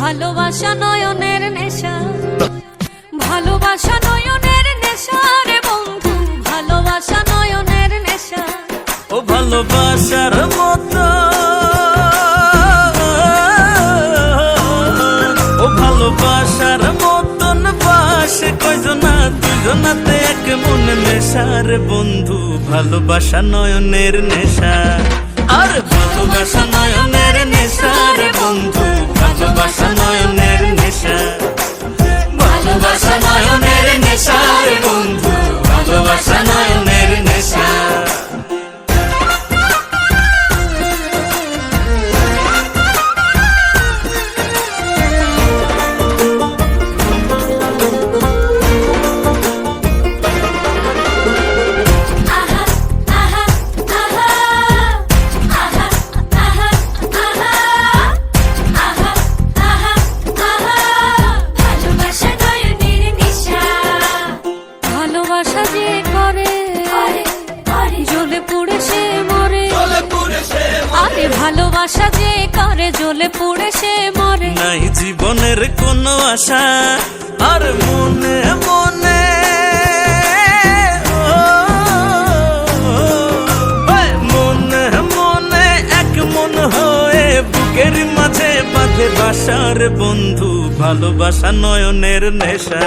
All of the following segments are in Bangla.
ভালোবাসা নয়নের নেশা। ভালোবাসা নয়নের নেশা রে বন্ধু, ভালোবাসা নয়নের নেশা। ও ভালোবাসার মতো। ও ভালোবাসার মতন বাসে কয়জনা দুজনাতে এক মনে নেশার বন্ধু, ভালোবাসা নয়নের নেশা। মায়নের নেশার বন্ধু ভালোবাসা নয় করে জ্বলে পুড়ে সে মরে। আরে ভালোবাসা যে করে জ্বলে পুড়ে সে মরে। নাই জীবনের কোনো আশা আর মনে মনে। মনে মনে এক মন হয়ে বুকের মাঝে বাঁধে বাসার বন্ধু ভালোবাসা নয়নের নেশা।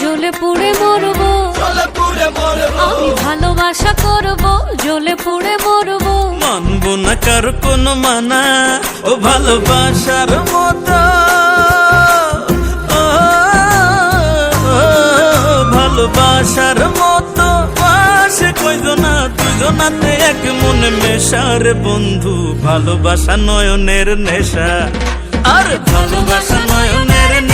জ্বলে পুড়ে মরব। আমি ভালোবাসা করব জ্বলে পুড়ে মরব। মানব না কার কোনো মানা ও ভালোবাসার মতো। ভালোবাসার মতো। পাশে দুজনাতে এক মনে মেশার বন্ধু। ভালোবাসা নয়নের নেশা আর ভালোবাসা নয়নের